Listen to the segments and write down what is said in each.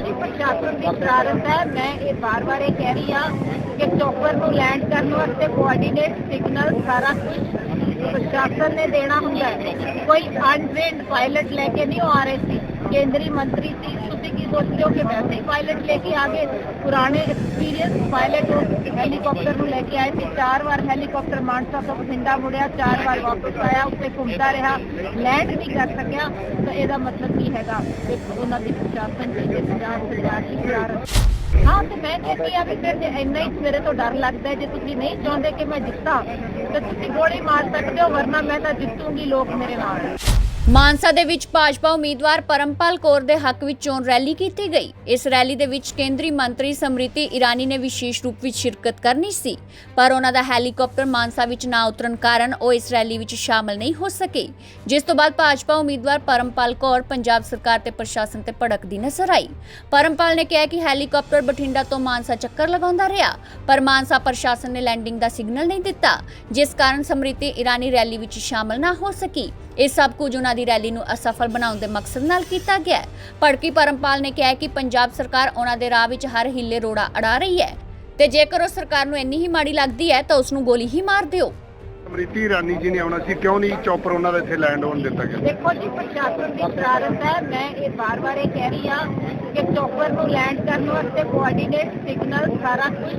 ਜੀ ਪ੍ਰਸ਼ਾਸਨ ਦੀ ਸ਼ਰਾਰਤ ਹੈ। ਮੈਂ ਇਹ ਬਾਰ ਬਾਰ ਇਹ ਕਹਿ ਰਹੀ ਆ ਕਿ ਚੌਪਰ ਨੂੰ ਲੈਂਡ ਕਰਨ ਵਾਸਤੇ ਕੋਆਰਡੀਨੇਟ ਸਿਗਨਲ ਸਾਰਾ ਕੁਝ ਪ੍ਰਸ਼ਾਸਨ ਨੇ ਦੇਣਾ ਹੁੰਦਾ ਹੈ। ਕੋਈ ਅਨਟ੍ਰੇਨਡ ਪਾਇਲਟ ਲੈ ਕੇ ਨਹੀਂ ਆ ਰਹੇ ਸੀ ਕੇਂਦਰੀ ਮੰਤਰੀ ਸੀ, ਤੁਸੀਂ ਕੀ ਸੋਚਦੇ ਹੋ ਕਿ ਵੈਸੇ ਹੀ ਪਾਇਲਟ ਲੈ ਕੇ ਆ ਗਏ? ਪੁਰਾਣੇ ਐਕਸਪੀਰੀਅੰਸ ਪਾਇਲਟ ਉਹ ਹੈਲੀਕਾਪਟਰ ਨੂੰ ਲੈ ਕੇ ਆਏ ਸੀ। ਚਾਰ ਵਾਰ ਹੈਲੀਕਾਪਟਰ ਮਾਨਸਾ ਤੋਂ ਬਠਿੰਡਾ ਮੁੜਿਆ, ਚਾਰ ਵਾਰ ਵਾਪਸ ਆਇਆ ਉੱਤੇ ਘੁੰਮਦਾ ਰਿਹਾ ਲੈਂਡ ਨਹੀਂ ਕਰ ਸਕਿਆ। ਤਾਂ ਇਹਦਾ ਮਤਲਬ ਕੀ ਹੈਗਾ? ਕਿ ਉਹਨਾਂ ਦੀ ਪ੍ਰਸ਼ਾਸਨ ਦੀ ਤੇ ਪੰਜਾਬ ਸਰਕਾਰ ਦੀ ਸ਼ਰਾਰਤ ਹਾਂ, ਤੇ ਮੈਂ ਕਹਿੰਦੀ ਆ ਵੀ ਫਿਰ ਜੇ ਇੰਨਾ ਹੀ ਮੇਰੇ ਤੋਂ ਡਰ ਲੱਗਦਾ ਜੇ ਤੁਸੀਂ ਨਹੀਂ ਚਾਹੁੰਦੇ ਕਿ ਮੈਂ ਜਿੱਤਾਂ, ਤਾਂ ਤੁਸੀਂ ਗੋਲੀ ਮਾਰ ਸਕਦੇ ਹੋ, ਵਰਨਾ ਮੈਂ ਤਾਂ ਜਿੱਤੂਗੀ, ਲੋਕ ਮੇਰੇ ਨਾਲ। ਮਾਨਸਾ ਦੇ ਵਿੱਚ ਭਾਜਪਾ ਉਮੀਦਵਾਰ ਪਰਮਪਾਲ ਕੌਰ ਦੇ ਹੱਕ ਵਿੱਚ ਚੋਣ ਰੈਲੀ ਕੀਤੀ ਗਈ। ਇਸ ਰੈਲੀ ਦੇ ਵਿੱਚ ਕੇਂਦਰੀ ਮੰਤਰੀ ਸਮ੍ਰਿਤੀ ਇਰਾਨੀ ਨੇ ਵਿਸ਼ੇਸ਼ ਰੂਪ ਵਿੱਚ ਸ਼ਿਰਕਤ ਕਰਨੀ ਸੀ, ਪਰ ਉਹਨਾਂ ਦਾ ਹੈਲੀਕਾਪਟਰ ਮਾਨਸਾ ਵਿੱਚ ਨਾ ਉਤਰਨ ਕਾਰਨ ਉਹ ਇਸ ਰੈਲੀ ਵਿੱਚ ਸ਼ਾਮਲ ਨਹੀਂ ਹੋ ਸਕੇ। ਜਿਸ ਤੋਂ ਬਾਅਦ ਭਾਜਪਾ ਉਮੀਦਵਾਰ ਪਰਮਪਾਲ ਕੌਰ ਪੰਜਾਬ ਸਰਕਾਰ ਤੇ ਪ੍ਰਸ਼ਾਸਨ ਤੇ ਭੜਕਦੀ ਨਜ਼ਰ ਆਈ। ਪਰਮਪਾਲ ਨੇ ਕਿਹਾ ਕਿ ਹੈਲੀਕਾਪਟਰ ਬਠਿੰਡਾ ਤੋਂ ਮਾਨਸਾ ਚੱਕਰ ਲਗਾਉਂਦਾ ਰਿਹਾ, ਪਰ ਮਾਨਸਾ ਪ੍ਰਸ਼ਾਸਨ ਨੇ ਲੈਂਡਿੰਗ ਦਾ ਸਿਗਨਲ ਨਹੀਂ ਦਿੱਤਾ, ਜਿਸ ਕਾਰਨ ਸਮ੍ਰਿਤੀ ਇਰਾਨੀ ਰੈਲੀ ਵਿੱਚ ਸ਼ਾਮਲ ਨਾ ਹੋ ਸਕੀ। ਇਹ ਸਭ ਕੁਝ ਉਹਨਾਂ ਦੀ ਰੈਲੀ ਨੂੰ ਅਸਫਲ ਬਣਾਉਣ ਦੇ ਮਕਸਦ ਨਾਲ ਕੀਤਾ ਗਿਆ ਹੈ। ਭੜਕੀ ਪਰਮਪਾਲ ਨੇ ਕਿਹਾ ਕਿ ਪੰਜਾਬ ਸਰਕਾਰ ਉਹਨਾਂ ਦੇ ਰਾਹ ਵਿੱਚ ਹਰ ਹਿੱਲੇ ਰੋੜਾ ਅੜਾ ਰਹੀ ਹੈ ਤੇ ਜੇਕਰ ਉਹ ਸਰਕਾਰ ਨੂੰ ਇੰਨੀ ਹੀ ਮਾੜੀ ਲੱਗਦੀ ਹੈ ਤਾਂ ਉਸ ਨੂੰ ਗੋਲੀ ਹੀ ਮਾਰ ਦਿਓ। ਸਮ੍ਰਿਤੀ ਇਰਾਨੀ ਜੀ ਨੇ ਆਉਣਾ ਸੀ ਕਿਉਂ ਨਹੀਂ ਚੌਪਰ ਉਹਨਾਂ ਦਾ ਇੱਥੇ ਲੈਂਡ ਹੋਣ ਦਿੱਤਾ ਗਿਆ? ਦੇਖੋ ਜੀ ਪ੍ਰਸ਼ਾਸਨ ਦੀ ਸ਼ਰਾਰਤ ਹੈ। ਮੈਂ ਇਹ ਵਾਰ-ਵਾਰ ਇਹ ਕਹਿ ਰਹੀ ਆ ਕਿ ਚੌਪਰ ਨੂੰ ਲੈਂਡ ਕਰਨ ਵਾਸਤੇ ਕੋਆਰਡੀਨੇਟ ਸਿਗਨਲ ਸਾਰਾ ਕੁਝ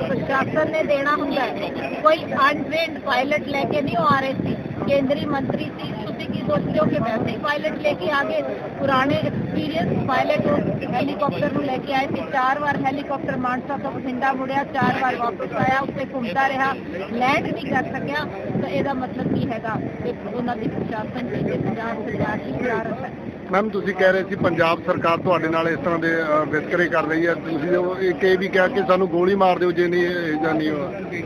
ਪ੍ਰਸ਼ਾਸਨ ਨੇ ਦੇਣਾ ਹੁੰਦਾ ਹੈ। ਕੋਈ ਅਨਟ੍ਰੇਨਡ ਪਾਇਲਟ ਲੈ ਕੇ ਨਹੀਂ ਆ ਰਹੇ ਸੀ। ਕੇਂਦਰੀ ਮੰਤਰੀ ਸੀ ਤੁਸੀਂ ਕੀ ਸੋਚਦੇ ਹੋ ਕਿ ਵੈਸੇ ਹੀ ਪਾਇਲਟ ਲੈ ਕੇ ਆ ਗਏ ਪੁਰਾਣੇ ਐਕਸਪੀਰੀਅੰਸ ਪਾਇਲਟ ਉਹ ਹੈਲੀਕਾਪਟਰ ਨੂੰ ਲੈ ਕੇ ਆਏ ਸੀ ਚਾਰ ਵਾਰ ਹੈਲੀਕਾਪਟਰ ਮਾਨਸਾ ਤੋਂ ਬਠਿੰਡਾ ਮੁੜਿਆ ਚਾਰ ਵਾਰ ਵਾਪਸ ਆਇਆ ਉੱਤੇ ਘੁੰਮਦਾ ਰਿਹਾ ਲੈਂਡ ਨਹੀਂ ਕਰ ਸਕਿਆ ਤਾਂ ਇਹਦਾ ਮਤਲਬ ਕੀ ਹੈਗਾ ਕਿ ਉਹਨਾਂ ਦੀ ਪ੍ਰਸ਼ਾਸਨ ਦੀ ਤੇ ਪੰਜਾਬ ਸਰਕਾਰ ਦੀ ਸ਼ਰਾਰਤ ਹੈ ਮੈਮ ਤੁਸੀਂ ਕਹਿ ਰਹੇ ਸੀ ਪੰਜਾਬ ਸਰਕਾਰ ਤੁਹਾਡੇ ਨਾਲ ਇਸ ਤਰ੍ਹਾਂ ਦੇ ਵਿਤਕਰੇ ਕਰ ਰਹੀ ਹੈ। ਤੁਸੀਂ ਉਹ ਇੱਕ ਇਹ ਵੀ ਕਿਹਾ ਕਿ ਸਾਨੂੰ ਗੋਲੀ ਮਾਰ ਦਿਓ ਜੇ ਨਹੀਂ, ਇਹ ਜਾਂ ਨਹੀਂ ਹੋਣਾ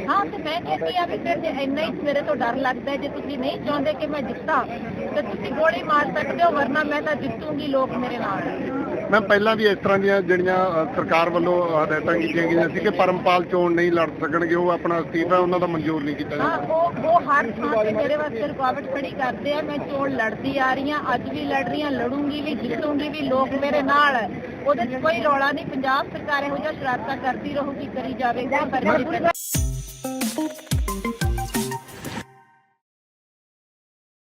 ਹਾਂ, ਤੇ ਮੈਂ ਕਹਿੰਦੀ ਆ ਵੀ ਫਿਰ ਜੇ ਇੰਨਾ ਹੀ ਮੇਰੇ ਤੋਂ ਡਰ ਲੱਗਦਾ ਜੇ ਤੁਸੀਂ ਨਹੀਂ ਚਾਹੁੰਦੇ ਕਿ ਮੈਂ ਜਿੱਤਾਂ, ਤੇ ਤੁਸੀਂ ਗੋਲੀ ਮਾਰ ਸਕਦੇ ਹੋ, ਵਰਨਾ ਮੈਂ ਤਾਂ ਜਿੱਤੂਗੀ ਲੋਕ ਮੇਰੇ ਨਾਲ। ਮੈਂ ਪਹਿਲਾਂ ਵੀ ਇਸ ਤਰ੍ਹਾਂ ਦੀਆਂ ਜਿਹੜੀਆਂ ਸਰਕਾਰ ਵੱਲੋਂ ਹਦਾਇਤਾਂ ਕੀਤੀਆਂ ਗਈਆਂ ਸੀ ਕਿ ਪਰਮਪਾਲ ਚੋਣ ਨਹੀਂ ਲੜ ਸਕਣਗੇ ਉਹ ਆਪਣਾ ਅਸਤੀਫਾ ਉਹਨਾਂ ਦਾ ਮਨਜ਼ੂਰ ਨਹੀਂ ਕੀਤਾ ਹਾਂ ਜਾਊਗਾ ਉਹ ਉਹ ਹਰ ਥਾਂ ਤੇ ਮੇਰੇ ਵਾਸਤੇ ਰੁਕਾਵਟ ਖੜੀ ਕਰਦੇ ਆ ਮੈਂ ਚੋਣ ਲੜਦੀ ਆ ਰਹੀ ਹਾਂ ਅੱਜ ਵੀ ਲੜ ਰਹੀ ਹਾਂ ਲੜੂੰਗੀ ਵੀ ਜਿੱਤੂੰਗੀ ਵੀ ਲੋਕ ਮੇਰੇ ਨਾਲ। ਉਹਦੇ 'ਚ ਕੋਈ ਰੌਲਾ ਨਹੀਂ ਪੰਜਾਬ ਸਰਕਾਰ ਇਹੋ ਜਿਹਾ ਸ਼ਰਾਰਤਾਂ ਕਰਦੀ ਰਹੂਗੀ ਕਰੀ ਜਾਵੇਗਾ ਪਰ